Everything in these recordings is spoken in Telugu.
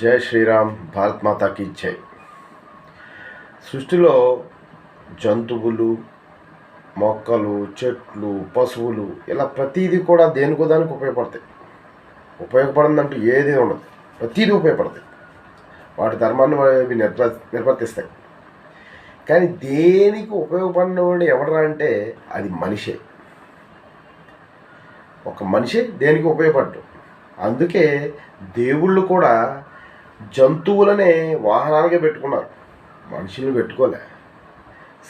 జై శ్రీరామ్ భారత్ మాతాకి జై. సృష్టిలో జంతువులు మొక్కలు చెట్లు పశువులు ఇలా ప్రతిదీ కూడా దేనికో దానికి ఉపయోగపడతాయి. ఉపయోగపడిందంటూ ఏది ఉండదు. ప్రతిదీ ఉపయోగపడతాయి. వాటి ధర్మాన్ని అవి నిర్వ నిర్వర్తిస్తాయి. కానీ దేనికి ఉపయోగపడినవాడు ఎవడరా అంటే అది మనిషే. ఒక మనిషి దేనికి ఉపయోగపడ్డు? అందుకే దేవుళ్ళు కూడా జంతువులనే వాహనాలుగా పెట్టుకున్నారు. మనుషుల్ని పెట్టుకోలే.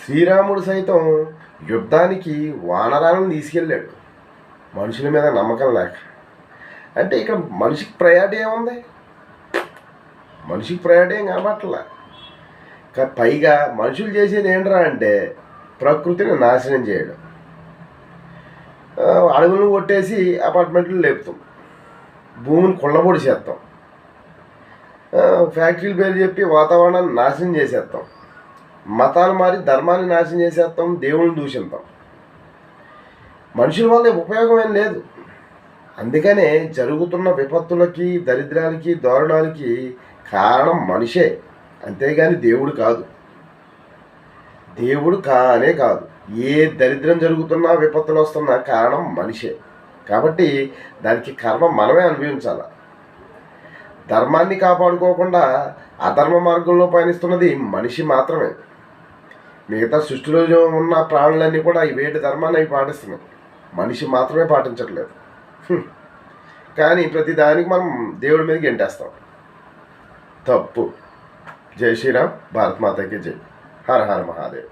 శ్రీరాముడు సైతం యుద్ధానికి వానరాలను తీసుకెళ్ళాడు. మనుషుల మీద నమ్మకం లేక. అంటే ఇక్కడ మనిషికి ప్రయారిటీ ఏముంది? మనిషికి ప్రయారిటీ ఏం కనబట్టలే పైగా మనుషులు చేసేది ఏంట్రా అంటే ప్రకృతిని నాశనం చేయడం. అడవులను కొట్టేసి అపార్ట్మెంట్లు లేపుతాం. భూమిని కుళ్ళబొడి చేస్తాం ఫ్యాక్టరీల పేరు చెప్పి వాతావరణాన్ని నాశనం చేసేస్తాం మతాలు మారి ధర్మాన్ని నాశనం చేసేస్తాం దేవుళ్ళని దూషిస్తాం మనుషుల వల్ల ఉపయోగం ఏం లేదు. అందుకనే జరుగుతున్న విపత్తులకి దరిద్రాలకి దారుణాలకి కారణం మనిషే. అంతేగాని దేవుడు కాదు. దేవుడు కానే కాదు. ఏ దరిద్రం జరుగుతున్నా విపత్తులు వస్తున్నా కారణం మనిషే. కాబట్టి దానికి కర్మ మనమే అనుభవించాలి? ధర్మాన్ని కాపాడుకోకుండా అధర్మ మార్గంలో పయనిస్తున్నది మనిషి మాత్రమే. మిగతా సృష్టిలో ఉన్న ప్రాణులన్నీ కూడా ఈ వేటి ధర్మాన్ని అవి పాటిస్తున్నాయి. మనిషి మాత్రమే పాటించట్లేదు. కానీ ప్రతి దానికి మనం దేవుడి మీద గెంటేస్తాం తప్పు. జై శ్రీరామ్. భారత్ మాతకి జై. హర హర మహాదేవ్.